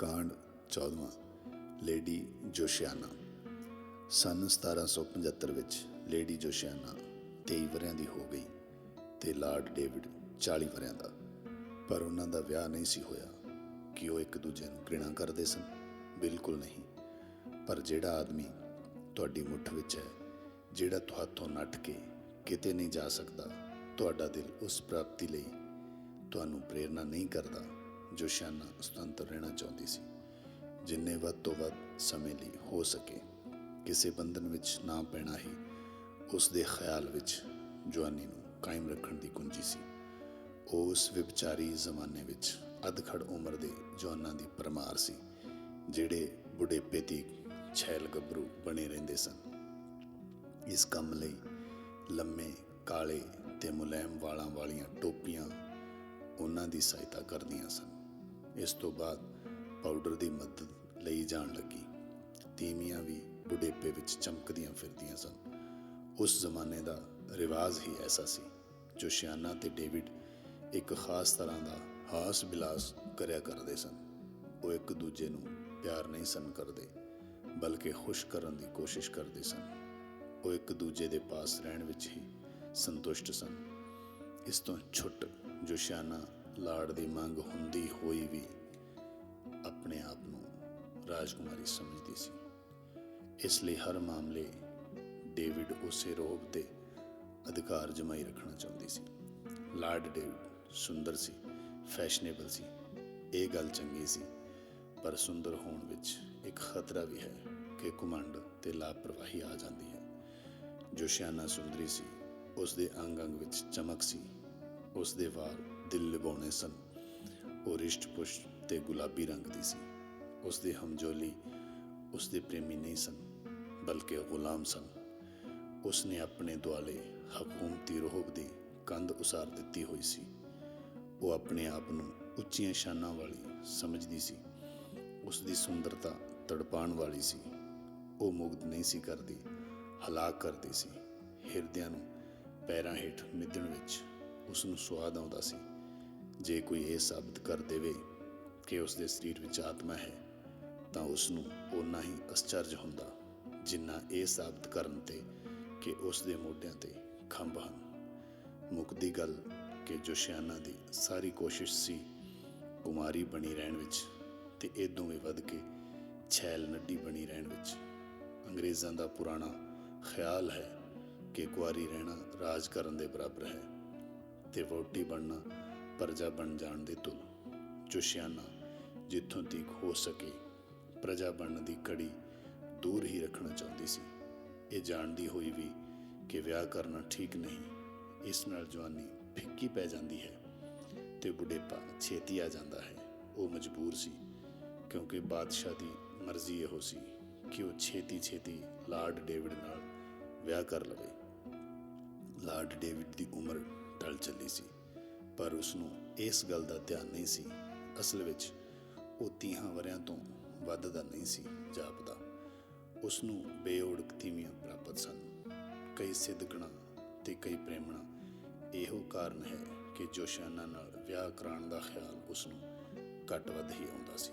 ਕਾਂਡ 14ਵਾਂ ਲੇਡੀ ਜੋਸ਼ਿਆਨਾ ਸਨ 1775 ਵਿੱਚ ਲੇਡੀ ਜੋਸ਼ਿਆਨਾ 23 ਵਰਿਆਂ ਦੀ ਹੋ ਗਈ ਤੇ ਲਾਰਡ ਡੇਵਿਡ 40 ਵਰਿਆਂ ਦਾ। ਪਰ ਉਹਨਾਂ ਦਾ ਵਿਆਹ ਨਹੀਂ ਸੀ ਹੋਇਆ ਕਿ ਉਹ ਇੱਕ ਦੂਜੇ ਨੂੰ ਘ੍ਰਿਣਾ ਕਰਦੇ ਸਨ। ਬਿਲਕੁਲ ਨਹੀਂ। ਪਰ ਜਿਹੜਾ ਆਦਮੀ ਤੁਹਾਡੀ ਮੁੱਠ ਵਿੱਚ ਹੈ, ਜਿਹੜਾ ਤੁਹਾਥੋਂ ਨੱਠ ਕੇ ਕਿਤੇ ਨਹੀਂ ਜਾ ਸਕਦਾ, ਤੁਹਾਡਾ ਦਿਲ ਉਸ ਪ੍ਰਾਪਤੀ ਲਈ ਤੁਹਾਨੂੰ ਪ੍ਰੇਰਣਾ ਨਹੀਂ ਕਰਦਾ। ਜੋਸ਼ਾਨਾ ਸੁਤੰਤਰ ਰਹਿਣਾ ਚਾਹੁੰਦੀ ਸੀ, ਜਿੰਨੇ ਵੱਧ ਤੋਂ ਵੱਧ ਸਮੇਂ ਲਈ ਹੋ ਸਕੇ, ਕਿਸੇ ਬੰਧਨ ਵਿੱਚ ਨਾ ਪੈਣਾ ਹੀ ਉਸ ਦੇ ਖਿਆਲ ਵਿੱਚ ਜਵਾਨੀ ਨੂੰ ਕਾਇਮ ਰੱਖਣ ਦੀ ਕੁੰਜੀ ਸੀ। ਉਹ ਉਸ ਵਿਚਾਰੀ ਜ਼ਮਾਨੇ ਵਿੱਚ ਅਧਖੜ ਉਮਰ ਦੇ ਜਵਾਨਾਂ ਦੀ ਪਰਮਾਰ ਸੀ, ਜਿਹੜੇ ਬੁਢੇਪੇ ਦੀ ਛੈਲ ਗੱਭਰੂ ਬਣੇ ਰਹਿੰਦੇ ਸਨ। ਇਸ ਕੰਮ ਲਈ ਲੰਮੇ, ਕਾਲੇ ਤੇ ਮੁਲਾਇਮ ਵਾਲਾਂ ਵਾਲੀਆਂ ਟੋਪੀਆਂ ਉਹਨਾਂ ਦੀ ਸਹਾਇਤਾ ਕਰਦੀਆਂ ਸਨ। ਇਸ ਤੋਂ ਬਾਅਦ ਪਾਊਡਰ ਦੀ ਮਦਦ ਲਈ ਜਾਣ ਲੱਗੀ। ਤੀਮੀਆਂ ਵੀ ਬੁਢੇਪੇ ਵਿੱਚ ਚਮਕਦੀਆਂ ਫਿਰਦੀਆਂ ਸਨ। ਉਸ ਜ਼ਮਾਨੇ ਦਾ ਰਿਵਾਜ ਹੀ ਐਸਾ ਸੀ, ਜੋ ਸ਼ਿਆਨਾ ਤੇ ਡੇਵਿਡ ਇੱਕ ਖਾਸ ਤਰ੍ਹਾਂ ਦਾ ਹਾਸ ਬਿਲਾਸ ਕਰਿਆ ਕਰਦੇ ਸਨ। ਉਹ ਇੱਕ ਦੂਜੇ ਨੂੰ ਪਿਆਰ ਨਹੀਂ ਸਨ ਕਰਦੇ, ਬਲਕਿ ਖੁਸ਼ ਕਰਨ ਦੀ ਕੋਸ਼ਿਸ਼ ਕਰਦੇ ਸਨ। ਉਹ ਇੱਕ ਦੂਜੇ ਦੇ ਪਾਸ ਰਹਿਣ ਵਿੱਚ ਹੀ ਸੰਤੁਸ਼ਟ ਸਨ। ਇਸ ਤੋਂ ਛੁੱਟ ਜੋਸ਼ਾਨਾ ਲਾੜ ਦੀ ਮੰਗ ਹੁੰਦੀ ਹੋਈ ਵੀ ਆਪਣੇ ਆਪ ਨੂੰ ਰਾਜਕੁਮਾਰੀ ਸਮਝਦੀ ਸੀ। ਇਸ ਲਈ ਹਰ ਮਾਮਲੇ ਡੇਵਿਡ ਉਸੇ ਰੋਬ ਤੇ ਅਧਿਕਾਰ ਜਮਾਈ ਰੱਖਣਾ ਚਾਹੁੰਦੀ ਸੀ। ਲਾਰਡ ਡੇਵਿਡ ਸੁੰਦਰ ਸੀ, ਫੈਸ਼ਨੇਬਲ ਸੀ, ਇਹ ਗੱਲ ਚੰਗੀ ਸੀ, ਪਰ ਸੁੰਦਰ ਹੋਣ ਵਿੱਚ ਇੱਕ ਖਤਰਾ ਵੀ ਹੈ ਕਿ ਘਮੰਡ ਤੇ ਲਾਪਰਵਾਹੀ ਆ ਜਾਂਦੀ ਹੈ। ਜੋਸ਼ਿਆਨਾ ਸੁੰਦਰੀ ਸੀ ਉਸ ਦੇ ਅੰਗ ਅੰਗ ਵਿੱਚ ਚਮਕ ਸੀ ਉਸ ਦੇ ਵਾਲ ਦਿਲ ਲਿਬਾਉਣੇ ਸਨ। ਉਹ ਰਿਸ਼ਟ ਪੁਸ਼ਟ ਤੇ ਗੁਲਾਬੀ ਰੰਗ ਦੀ ਸੀ। ਉਸ ਦੇ ਹਮਜੋਲੀ ਉਸ ਦੇ ਪ੍ਰੇਮੀ ਨਹੀਂ ਸਨ, ਬਲਕਿ ਗੁਲਾਮ ਸਨ। ਉਸ ਨੇ ਆਪਣੇ ਦੁਆਲੇ ਹਕੂਮਤੀ ਰੋਹਬ ਦੀ ਕੰਧ ਉਸਾਰ ਦਿੱਤੀ ਹੋਈ ਸੀ। ਉਹ ਆਪਣੇ ਆਪ ਨੂੰ ਉੱਚੀਆਂ ਸ਼ਾਨਾਂ ਵਾਲੀ ਸਮਝਦੀ ਸੀ। ਉਸ ਦੀ ਸੁੰਦਰਤਾ ਤੜਪਾਉਣ ਵਾਲੀ ਸੀ। ਉਹ ਮੁਗਧ ਨਹੀਂ ਸੀ ਕਰਦੀ, ਹਲਾਕ ਕਰਦੀ ਸੀ। ਹਿਰਦਿਆਂ ਨੂੰ ਪੈਰਾਂ ਹੇਠ ਮਿੱਧਣ ਵਿੱਚ ਉਸ ਨੂੰ ਸਵਾਦ ਆਉਂਦਾ ਸੀ। ਜੇ ਕੋਈ ਇਹ ਸਾਬਤ ਕਰ ਦੇਵੇ ਕਿ ਉਸ ਦੇ ਸਰੀਰ ਵਿੱਚ ਆਤਮਾ ਹੈ, ਤਾਂ ਉਸ ਨੂੰ ਓਨਾ ਹੀ ਅਸਚਰਜ ਹੁੰਦਾ, ਜਿੰਨਾ ਇਹ ਸਾਬਤ ਕਰਨ ਤੇ ਕਿ ਉਸ ਦੇ ਮੋਢਿਆਂ ਤੇ ਖੰਭ ਹਨ। ਮੁੱਕਦੀ ਗੱਲ ਕਿ ਜੋਸ਼ਿਆਨਾ ਦੀ ਸਾਰੀ ਕੋਸ਼ਿਸ਼ ਸੀ, ਕੁਮਾਰੀ ਬਣੀ ਰਹਿਣ ਵਿੱਚ ਤੇ ਇਹ ਦੋਵੇਂ ਵੱਧ ਕੇ ਛੈਲ ਨੱਡੀ ਬਣੀ ਰਹਿਣ ਵਿੱਚ, ਅੰਗਰੇਜ਼ਾਂ ਦਾ ਪੁਰਾਣਾ ਖਿਆਲ ਹੈ ਕਿ ਕੁਆਰੀ ਰਹਿਣਾ ਰਾਜ ਕਰਨ ਦੇ ਬਰਾਬਰ ਹੈ ਤੇ ਵੋਟੀ ਬਣਨਾ ਪ੍ਰਜਾ ਬਣ ਜਾਣ ਦੇ ਤੁਲ ਚੁਸ਼ਿਆਨਾ ਜਿੱਥੋਂ ਤੱਕ ਹੋ ਸਕੇ, ਪ੍ਰਜਾ ਬਣਨ ਦੀ ਕੜੀ ਦੂਰ ਹੀ ਰੱਖਣਾ ਚਾਹੁੰਦੀ ਸੀ। ਇਹ ਜਾਣਦੀ ਹੋਈ ਵੀ ਕਿ ਵਿਆਹ ਕਰਨਾ ਠੀਕ ਨਹੀਂ, ਇਸ ਨਾਲ ਜਵਾਨੀ ਫਿੱਕੀ ਪੈ ਜਾਂਦੀ ਹੈ ਤੇ ਬੁਢੇਪਾ ਛੇਤੀ ਆ ਜਾਂਦਾ ਹੈ। ਉਹ ਮਜਬੂਰ ਸੀ, ਕਿਉਂਕਿ ਬਾਦਸ਼ਾਹ ਦੀ ਮਰਜ਼ੀ ਇਹੋ ਸੀ ਕਿ ਉਹ ਛੇਤੀ ਛੇਤੀ ਲਾਰਡ ਡੇਵਿਡ ਨਾਲ ਵਿਆਹ ਕਰ ਲਵੇ। ਲਾਰਡ ਡੇਵਿਡ ਦੀ ਉਮਰ ਢਲ ਚੱਲੀ ਸੀ। ਪਰ ਉਸ ਨੂੰ ਇਸ ਗੱਲ ਦਾ ਧਿਆਨ ਨਹੀਂ ਸੀ। ਅਸਲ ਵਿੱਚ ਉਹ ਤੀਹਾਂ ਵਰਿਆਂ ਤੋਂ ਵੱਧ ਦਾ ਨਹੀਂ ਸੀ ਜਾਪਦਾ। ਉਸ ਨੂੰ ਬੇਓੜਕ ਤੀਵੀਆਂ ਪ੍ਰਾਪਤ ਸਨ। ਕਈ ਸਿੱਧਗਣਾ ਤੇ ਕਈ ਪ੍ਰੇਮਣਾ ਇਹੋ ਕਾਰਨ ਹੈ ਕਿ ਜੋਸ਼ਾਨਾ ਨਾਲ ਵਿਆਹ ਕਰਾਉਣ ਦਾ ਖਿਆਲ ਉਸ ਨੂੰ ਘੱਟ ਵੱਧ ਹੀ ਆਉਂਦਾ ਸੀ।